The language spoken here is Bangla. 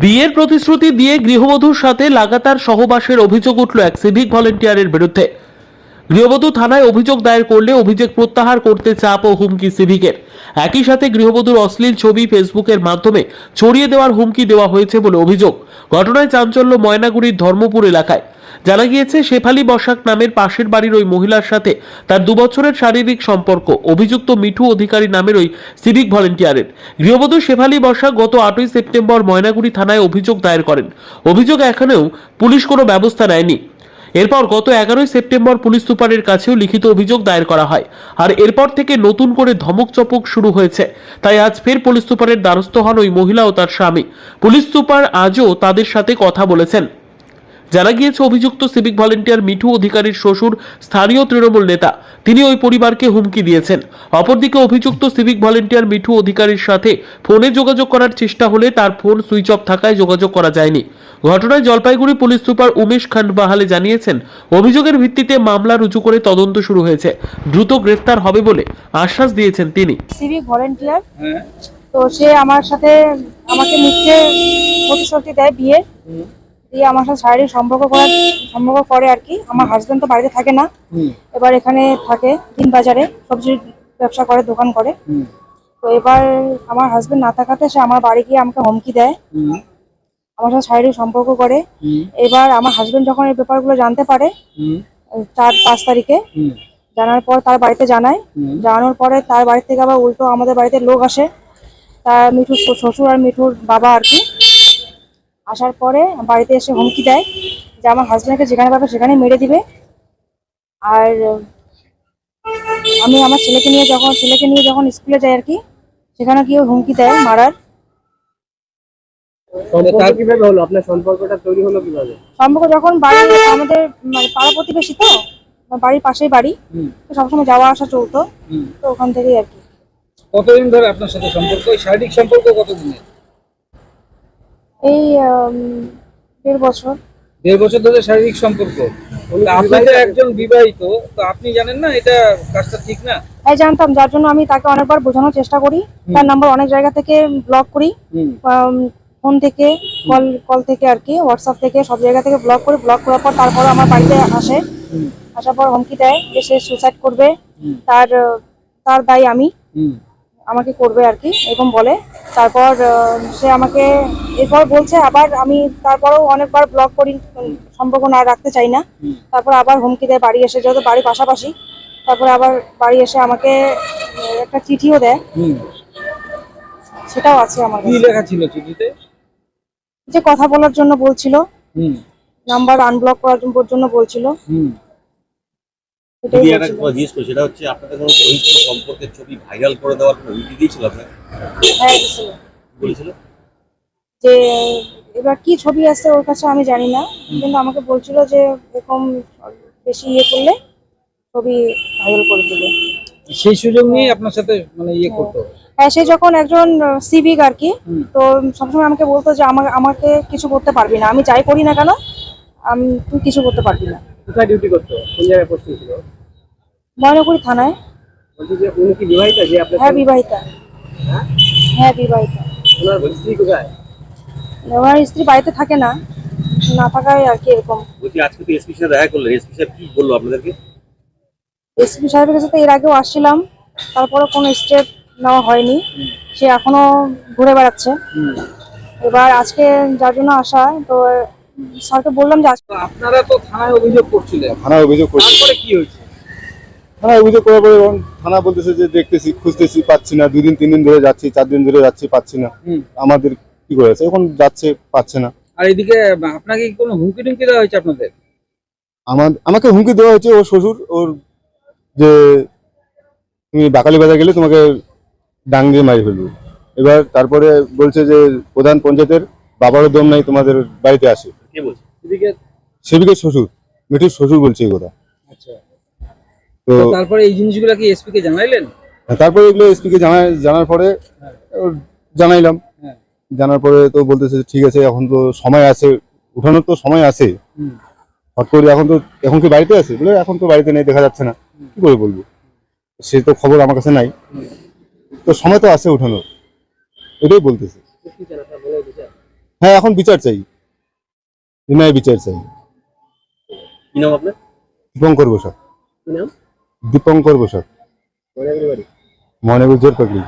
বিয়ের প্রতিশ্রুতি দিয়ে গৃহবধূর সাথে লাগাতার সহবাসের অভিযোগ উঠল এক সিভিক ভলেন্টিয়ারের বিরুদ্ধে। গৃহবধূ থানায় অভিযোগ দায়ের করলে অভিযোগ প্রত্যাহার করতে চাপ ও হুমকি সিভিকের। একই সাথে গৃহবধূর অশ্লীল ছবি ফেসবুকের মাধ্যমে ছড়িয়ে দেওয়ার হুমকি দেওয়া হয়েছে বলে অভিযোগ। ঘটনায় চাঞ্চল্য ময়নাগুড়ির ধর্মপুর এলাকায়। জানা গিয়েছে, শেফালি বসাক নামের পাশের বাড়ির ওই মহিলার সাথে তার দুবছরের শারীরিক সম্পর্ক, অভিযুক্ত মিঠু অধিকারী নামের ওই সিভিক ভলেন্টিয়ারের। গৃহবধূ শেফালি বসাক গত আটই সেপ্টেম্বর ময়নাগুড়ি থানায় অভিযোগ দায়ের করেন। অভিযোগ এখানেও পুলিশ কোনো ব্যবস্থা নেয়নি। এরপর গত এগারোই সেপ্টেম্বর পুলিশ সুপারের কাছেও লিখিত অভিযোগ দায়ের করা হয়। আর এরপর থেকে নতুন করে ধমক চপক শুরু হয়েছে। তাই আজ ফের পুলিশ সুপারের দ্বারস্থ হন ওই মহিলা ও তার স্বামী। পুলিশ সুপার আজও তাদের সাথে কথা বলেছেন। জানা গিয়েছে অভিযুক্ত সিভিক ভলেন্টিয়ার মিঠু অধিকারীর শ্বশুর স্থানীয় তৃণমূল নেতা। তিনি ওই পরিবারকে হুমকি দিয়েছেন। অপরদিকে অভিযুক্ত সিভিক ভলেন্টিয়ার মিঠু অধিকারীর সাথে ফোনে যোগাযোগ করার চেষ্টা হলে তার ফোন সুইচ অফ থাকায় যোগাযোগ করা যায়নি। ঘটনায় জলপাইগুড়ি পুলিশ সুপার উমেশ খান্ডবাহালে জানিয়েছেন অভিযোগের ভিত্তিতে মামলা রুজু করে তদন্ত শুরু হয়েছে। দ্রুত গ্রেফতার হবে বলে আশ্বাস দিয়েছেন তিনি। সিভিক ভলেন্টিয়ার হ্যাঁ। তো সে আমার সাথে আমাকে মিথ্যে প্রতিশ্রুতি দেয় বিয়ে। দিয়ে আমার সাথে শারীরিক সম্পর্ক করার সম্পর্ক করে আর কি। আমার হাজব্যান্ড তো বাড়িতে থাকে না। এবার এখানে থাকে দিন বাজারে সবজির ব্যবসা করে দোকান করে। তো এবার আমার হাজবেন্ড না থাকাতে সে আমার বাড়ি গিয়ে আমাকে হুমকি দেয়। আমার সাথে শারীরিক সম্পর্ক করে। এবার আমার হাজব্যান্ড যখন এই ব্যাপারগুলো জানতে পারে চার পাঁচ তারিখে জানার পর তার বাড়িতে জানায়। জানানোর পরে তার বাড়ি থেকে আবার উল্টো আমাদের বাড়িতে লোক আসে। তার মিঠুর শ্বশুর আর মিঠুর বাবা আর কি। আসার পরে বাড়িতে এসে হুমকি দেয় যে আমার হাজব্যান্ডকে যেখানে পাবে সেখানে মেরে দিবে। আর আমি আমার ছেলেকে নিয়ে যখন ছেলেকে নিয়ে যখন স্কুলে যাই আর কি সেখানে গিয়ে হুমকি দেয় মারার। তার কীভাবে হলো? আপনার সম্পর্কটা তৈরি হলো কীভাবে? সম্পর্ক যখন বাড়ি আমাদের মানে পাড়া প্রতিবেশী তো বাড়ির পাশেই বাড়ি তো সবসময় যাওয়া আসা চলতো তো ওখান থেকেই আর কি। কতদিন ধরে আপনার সাথে সম্পর্ক? শারীরিক সম্পর্ক কতদিনের? এই দেড় বছর। দেড় বছর ধরে শারীরিক সম্পর্ক। তা আপনি তো একজন বিবাহিত তো আপনি জানেন না এটা কাজটা ঠিক না? হ্যাঁ জানতাম। যার জন্য আমি তাকে অনেকবার বোঝানোর চেষ্টা করি। তার নাম্বার অনেক জায়গা থেকে ব্লক করি। ফোন থেকে কল কল থেকে আর কি হোয়াটসঅ্যাপ থেকে সব জায়গা থেকে ব্লক করি। ব্লক করার পর তারপর আমার বাড়িতে আসে। আসার পর হুমকি দেয় যে সে সুসাইড করবে। তার তার দায় আমি। হুম। আমাকে করবে আর কি এরকম বলে। তারপর সে আমাকে এরপর বলছে আবার আমি তারপরেও অনেকবার ব্লক করি সম্পর্ক না রাখতে চাই না। তারপর আবার হুমকি দেয় বাড়ি এসে যেহেতু বাড়ি পাশাপাশি। তারপরে আবার বাড়ি এসে আমাকে একটা চিঠিও দেয়। সেটাও আছে আমার কি লেখা ছিল চিঠিতে? যে কথা বলার জন্য বলছিল। নাম্বার আনব্লক করার জন্য বলছিল। দিদি একটা কথা জিজ্ঞেস করি সেটা হচ্ছে আপনাদের কোনো ঘনিষ্ঠ সম্পর্কের ছবি ভাইরাল করে দেওয়ার কোনো হুমকি দিয়েছিল আপনাকে হ্যাঁ। বলেছিল? যে এবার কি ছবি আছে ওর কাছে আমি জানি না কিন্তু আমাকে বলছিল যে এরকম বেশি ইয়ে করলে ছবি ভাইরাল করে দেবে। সেই সুযোগ নিয়ে আপনার সাথে মানে ইয়ে করতো? হ্যাঁ সে যখন একজন সিভিক আর কি তো সবসময় আমাকে বলতো যে আমাকে আমাকে কিছু করতে পারবি না। আমি যাই করি না কেন আমি তুই কিছু করতে পারবি না। কোথায় ডিউটি করতো? কোন জায়গায় পোস্টিং ছিল ময়নাকুড়ি থানায়। বলছি যে উনি কি বিবাহিতা? যে আপনার হ্যাঁ বিবাহিতা। হ্যাঁ? বিবাহিতা। ওনার স্ত্রী কোথায়? আমার স্ত্রী বাড়িতে থাকে না। না থাকায় আর কি এরকম। বলছি আজকে তো এসপি সাহেব দেখা করলেন এসপি সাহেব কি বলল আপনাদেরকে? এসপি সাহেবের কাছে তো এর আগেও আসছিলাম। তারপরে কোনো স্টেপ নেওয়া হয়নি। সে এখনও ঘুরে বেড়াচ্ছে। এবার আজকে যার জন্য আসা তো স্যারকে বললাম যে আপনারা তো থানায় অভিযোগ করছিলেন। থানায় অভিযোগ করছি। তারপরে কি হয়েছে? থানায় অভিযোগ করার পরে এখন থানা বলতেছে যে দেখতেছি খুঁজতেছি পাচ্ছি না। দুদিন তিন দিন ধরে যাচ্ছি চার দিন ধরে যাচ্ছি পাচ্ছি না। আমাদের কি করেছে এখন যাচ্ছে পাচ্ছে না। আর এদিকে আপনাকে কি কোনো হুমকি টুমকি দেওয়া হয়েছে আপনাদের? আমার আমাকে হুমকি দেওয়া হয়েছে ওর শ্বশুর ওর যে তুমি বাকালি বাজার গেলে তোমাকে ডাং দিয়ে মারি ফেলব। এবার তারপরে বলছে যে প্রধান পঞ্চায়েতের বাবারও দম নাই তোমাদের বাড়িতে আসে। কে বলছে? এদিকে সেবিকের শ্বশুর মেয়েটির শ্বশুর বলছে এই কথা। আচ্ছা। তো তারপরে এই জিনিসগুলো কি এসপি কে জানাইলেন? তারপরে এগুলো এসপিকে জানাই জানার পরে জানাইলাম। হ্যাঁ। জানার পরে তো বলতেছে ঠিক আছে এখন তো সময় আছে উঠানোর তো সময় আছে। হুম। হট করে এখন তো এখন কি বাড়িতে আছে? বলে এখন তো বাড়িতে নেই দেখা যাচ্ছে না। কি করে বলব? সে তো খবর আমার কাছে নাই। তো সময় তো আছে উঠানোর। এটাই বলতেছে। হ্যাঁ এখন বিচার চাই। ন্যায় বিচার চাই। কি নাম আপনার? দীপঙ্কর বসাক। কি নাম? দীপঙ্কর বসাক। মহানগর জোর পাগলি